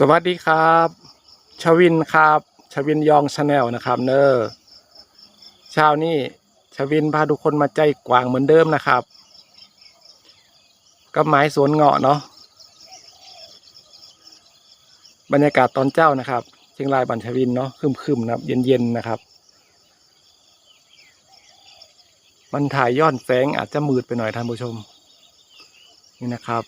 สวัสดีครับชวินครับชวินยองชาแนลนะครับเนอเช้านี้ชวินพาทุกคนมาใจกว้างเหมือนเดิมนะครับกับไม้สวนเงาะเนาะบรรยากาศตอนเจ้านะครับ เชียงรายบันชวินเนาะคึมๆนะครับ เย็นๆนะครับ มันถ่ายย้อนแสงอาจจะมืดไปหน่อยท่านผู้ชม นี่นะครับ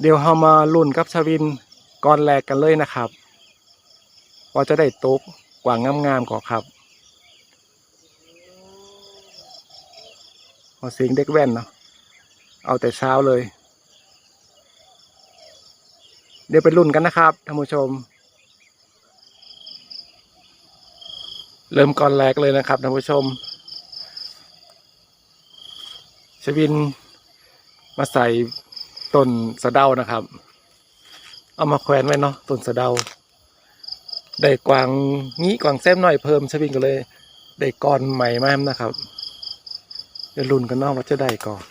เดี๋ยวเรามาลุ่นกับชวินก่อนแรกกันเลยนะครับว่าจะได้ตกกว่างงามๆก่อนครับเอาเสียงเด็กแว่นเนาะเอาแต่เช้าเลย เดี๋ยวไปลุ่นกันนะครับท่านผู้ชม เริ่มก่อนแรกเลยนะครับท่านผู้ชมชวินมาใส่ ต้นสะเดานะครับ เอามาแขวนไว้เนาะต้นสะเดา ได้กวางงี้กวางแซมหน่อยเพิ่มชวินก็เลย ได้ก้อนใหม่มาให้นะครับเดี๋ยวลุ้นกันเนาะว่าจะได้ก่อน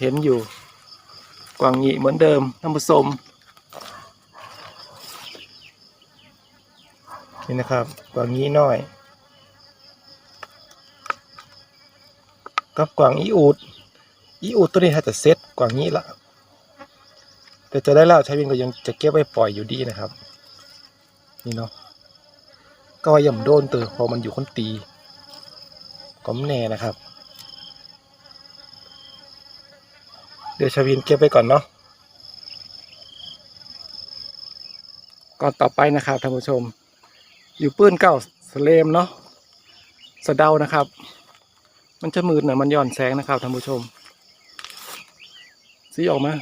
เห็นอยู่ กวางงี้เหมือนเดิมท่านผู้ชมนี่นะครับ กวางงี้น้อย กับกวางอีอูดอีอูดตัวนี้ถ้าจะเซ็ตกวางนี้ละแต่จะได้เล่าใช้วินก็ยังจะเก็บไว้ปล่อยอยู่ดีนะครับ นี่เนาะก็ย่ำโดนเตอพอมันอยู่คนตีก็ไม่แน่นะครับ เดี๋ยวชาวินเก็บไว้ก่อนเนาะก่อนต่อไปนะครับท่านผู้ชม อยู่ปื้นเก้าสเลมเนาะสะเดานะครับ มันจะมืดหน่อยมันย้อนแสงนะครับท่านผู้ชมสีออกมา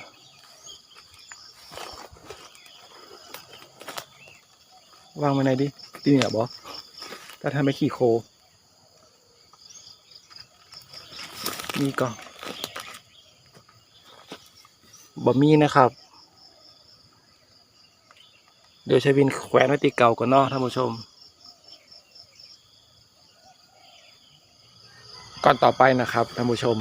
วางไว้ไหนดิตีเนี่ยบอถ้าทำไม่ขี่โคมีก่อนบะมีนะครับ เดี๋ยวใช้วินแขวนไว้ตีเก่าก่อนเนาะท่านผู้ชม ก่อนต่อไปนะครับท่านผู้ชม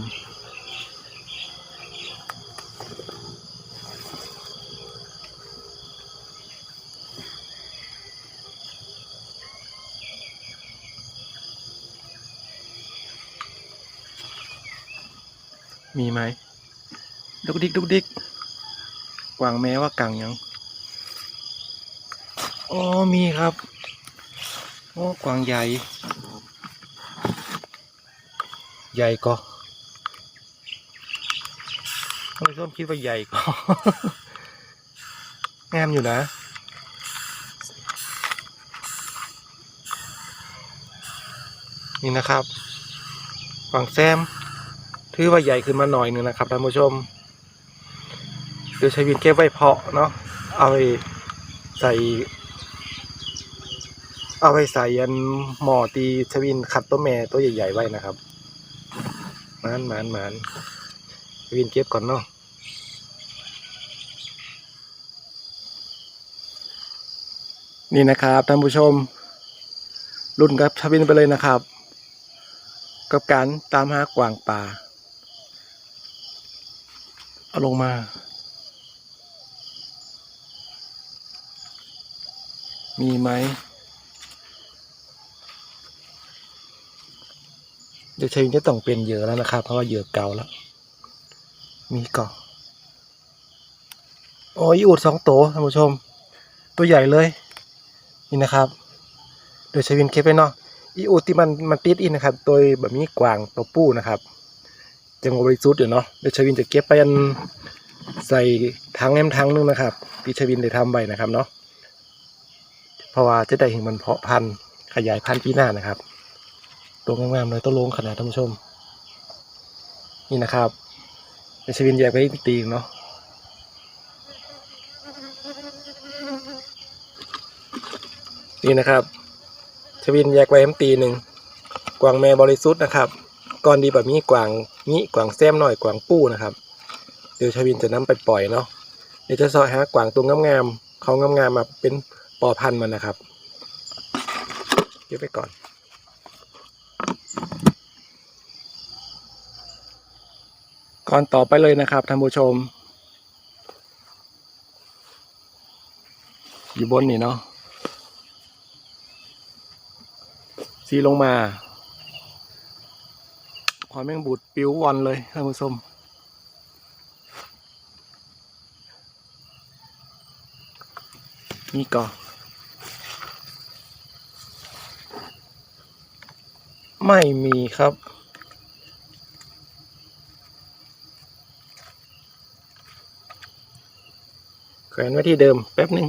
มีไหมดุกดิกดุกดิกกวางแม้ว่ากังยังอ๋อมีครับ โอ้กวางใหญ่ ใหญ่ก็ไม่ส้มคิดว่าใหญ่ก็งามอยู่นะ นี่นะครับฝั่งแซม ถือว่าใหญ่ขึ้นมาหน่อยนึงนะครับท่านผู้ชมเดี๋ยวใช้วินเก็บไว้เพาะเนาะเอาไปใส่ เอาไปใส่ยันหมอตีชวินขัดตัวแม่ตัวใหญ่ ๆ ไว้นะครับ มานมานมานวินเก็บก่อนเนาะนี่นะครับท่านผู้ชม รุ่นกับชวินไปเลยนะครับ กับการตามหากวางป่า เอาลงมามีไหม เดี๋ยวใช้จะต้องเป็นเหยื่อแล้วนะครับ เพราะว่าเหยื่อเก่าแล้ว มีก่อนโอ้ยอูดสองตัวท่านผู้ชม ตัวใหญ่เลย นี่นะครับ เดี๋ยวชวินเก็บไปเนาะอีอูดที่มันมันติดอินนะครับ ตัวแบบนี้กวางตัวปู้นะครับจังบริสุทธิ์อยู่เนาะเดี๋ยวชวินจะเก็บไปอันใส่ถังแอมถังนึงนะครับที่ใช้วินได้ทำไว้นะครับเนาะเพราะว่าจะได้เห็นมันเพาะพันธุ์ขยายพันธุ์ปีหน้านะครับ ตัวงามๆเลยตัวลงขนาดท่านผู้ชม นี่นะครับเดี๋ยวชวินแยกไปอีกตีหนึ่งเนาะนี่นะครับชวินแยกไว้ให้ตีหนึ่งกวางแม่บริสุทธิ์นะครับก่อนดีแบบนี้กวางนี้กวางแซมหน่อยกวางปู้นะครับ เดี๋ยวชวินจะนำไปปล่อยเนาะเดี๋ยวจะซอยหากวางตัวงามๆเขางามๆมาเป็นปอพันธุ์มันนะครับเก็บไปก่อน ก่อนต่อไปเลยนะครับท่านผู้ชม อยู่บนนี่เนาะสีลงมา ความแม่งบูดปิ้ววันเลยท่านผู้ชมนี่ก่อนไม่มีครับ แขวนไว้ที่เดิมแป๊บหนึ่ง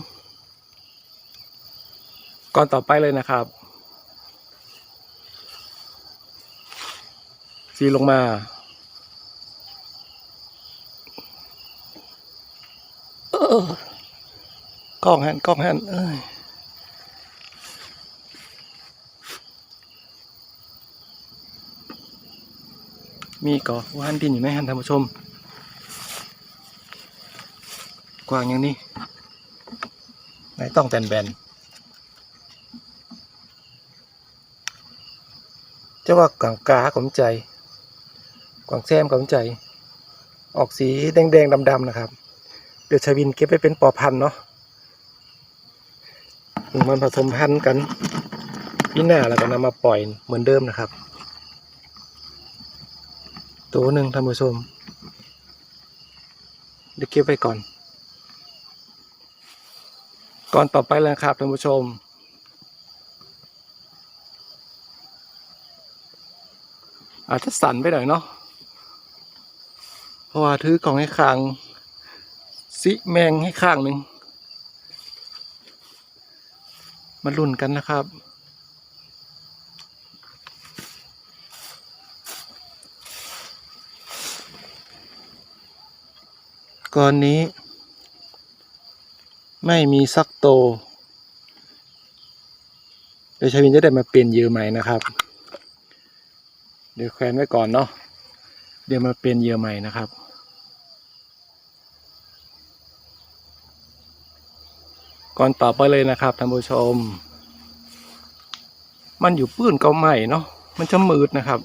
ก่อนต่อไปเลยนะครับ ซีลงมาออกล้องหันกล้องหันเอ้ยมีก่อว่าหันดินอยู่ไหมหันท่านผู้ชม กว้างอย่างนี้ไหนต้องแบนแบนจะว่ากวางกาขมใจกวางแซมขมใจ ออกสีแดงๆดำๆนะครับ เดี๋ยวชาวินเก็บไปเป็นปอพันเนาะมันผสมพันธุ์กันพี่หน้าแล้วก็นำมาปล่อยเหมือนเดิมนะครับ ตัวหนึ่งท่านผู้ชมเดี๋ยวเก็บไว้ก่อน ก่อนต่อไปเลยครับท่านผู้ชม อาจจะสั่นไปหน่อยเนาะเพราะว่าถือกล่องให้ข้างสิแมงให้ข้างหนึ่งมาลุ้นกันนะครับก่อนนี้ ไม่มีสักโตเดี๋ยวชาวินจะได้มาเปลี่ยนเยือใหม่นะครับ เดี๋ยวแขวนไว้ก่อนเนาะเดี๋ยวมาเปลี่ยนเยือใหม่นะครับก่อนต่อไปเลยนะครับท่านผู้ชม มันอยู่ปื้นเก่าใหม่เนาะมันจะมืดนะครับ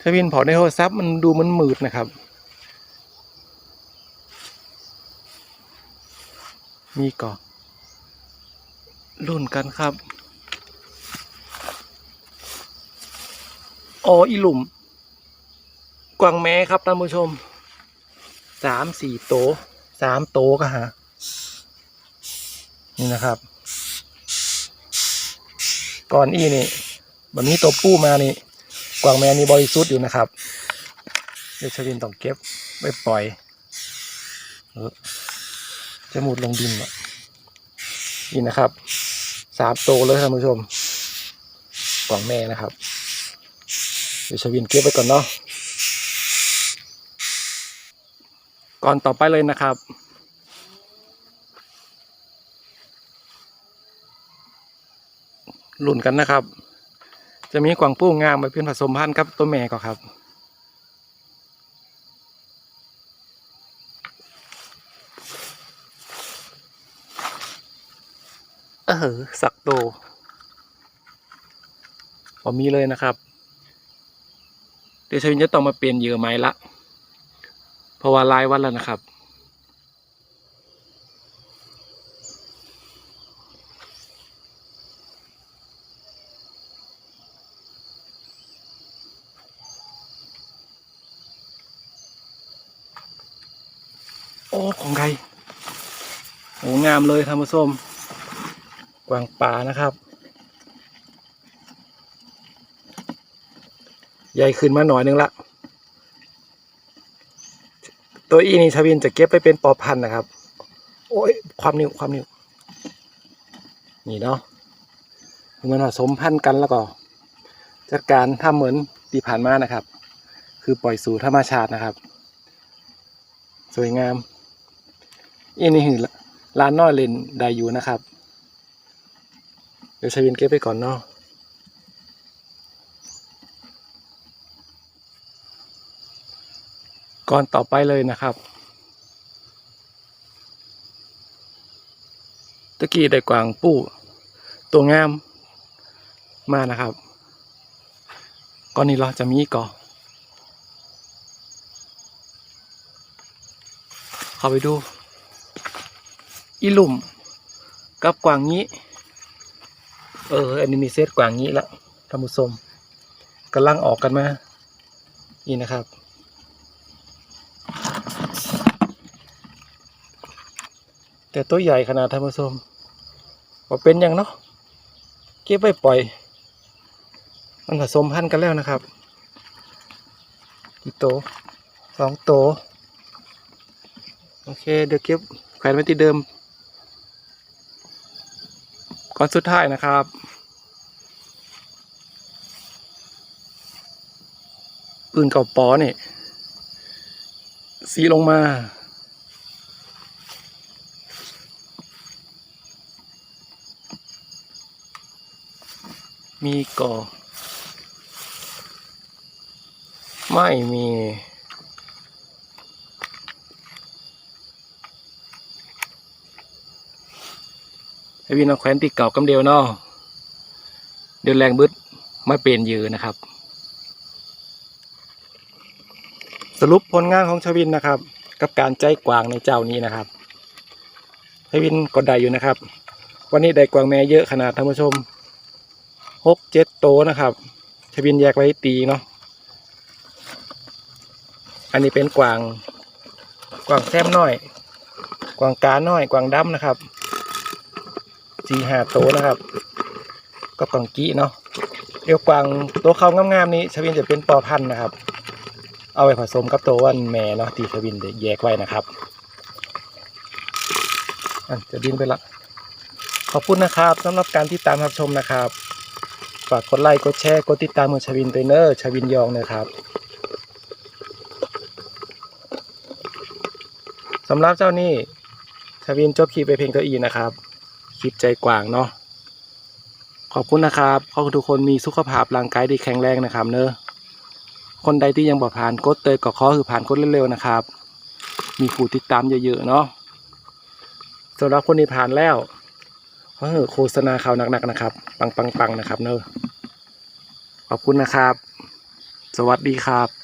ชาวินพอในโทรศัพท์มันดูมันมืดนะครับ มีก่อรุ่นกันครับออีหลุม กวางแม้ครับท่านผู้ชมสามสี่โตสามโตก็ฮะนี่นะครับ ก่อนอีนี่แบบนี้ตัวปู้มานี่ กวางแม่นี่บริสุทธิ์อยู่นะครับเดี๋ยวชลินต้องเก็บไว้ปล่อยเออ จะหมุดลงดินอะนี่นะครับสามโตเลยท่านผู้ชมกล่องแม่นะครับเดี๋ยวชวินเก็บไปก่อนเนาะก่อนต่อไปเลยนะครับหลุ่นกันนะครับ จะมีกวางปู้งามไปเพื่อนผสมพันธุ์กับตัวแม่ก็ครับ เออสักโตพอมีเลยนะครับ เดี๋ยวชวินจะต้องมาเปลี่ยนเหยื่อไม้ละ เพราะว่าลายวันแล้วนะครับ โอ้ ของใครโอ้งามเลยท่านผู้ชม วางป่านะครับใหญ่ขึ้นมาหน่อยนึงละ ตัวอีนี่ชาวินจะเก็บไปเป็นปอพันนะครับ โอ้ยความนิ้วความนิ้วนี่เนาะมันผสมพันธุ์กันแล้วก็ จัดการทำเหมือนที่ผ่านมานะครับ คือปล่อยสู่ธรรมชาตินะครับ สวยงามอีนี่หือลานน้อยเลนได้อยู่นะครับ เดี๋ยวใช้วินเก็บไปก่อนเนาะก่อนต่อไปเลยนะครับตะกี้ได้กวางปู้ตัวงามมานะครับก้อนนี้เราจะมีก่อเข้าไปดู อีลุ่มกับกวางนี้ เออ อันนี้มีเซตกวางงี้ละท่านผู้ชมกำลังออกกันมานี่นะครับแต่ตัวใหญ่ขนาดท่านผู้ชมว่าเป็นยังเนาะเก็บไว้ปล่อย มันผสมพันธุ์กันแล้วนะครับกี่โตวสองโต โอเค เดี๋ยวเก็บแขวนไว้ที่เดิม อนสุดท้ายนะครับ ปืนเก่าปอนี่สีลงมา มีก่อ ไม่มี ให้วินเอาแขวนติดเก่ากำเดียวเนาะเดี๋ยวแรงบึดมาเปลี่ยนยือนะครับ สรุปผลงานของชวินนะครับ กับการใจกวางในเจ้านี้นะครับชวินกดได้อยู่นะครับ วันนี้ได้กวางแม่เยอะขนาดท่านผู้ชมหกเจ็ดโตนะครับชวินแยกไว้ตีเนาะอันนี้เป็นกวางกวางแซมน้อย กวางกาน้อย กวางดำนะครับ สี่ห้าโตนะครับ ก็กวางกี้เนาะเดี๋ยวกวางตัวเขางามๆนี้ชวินจะเป็นปอพันธุ์นะครับ เอาไปผสมกับตัววันแม่เนาะที่ชวินแยกไว้นะครับอะจะบินไปละขอบคุณนะครับสำหรับการติดตามรับชมนะครับ ฝากกดไลค์กดแชร์กดติดตามมือชวินเตเนอร์ชวินยองนะครับสำหรับเจ้านี่ชวินจบคลิปไปเพียงตัวอีนะครับ คลิปใจกว้างเนาะขอบคุณนะครับขอให้ทุกคนมีสุขภาพร่างกายที่แข็งแรงนะครับ เนอะคนใดที่ยังบ่ผ่านกดเตยก็ขอคือผ่านกดเร็วๆนะครับ มีผู้ติดตามเยอะๆเนาะสำหรับคนที่ผ่านแล้วขอให้โฆษณาข่าวหนักๆนะครับ ปังๆๆนะครับ เนอะขอบคุณนะครับ สวัสดีครับ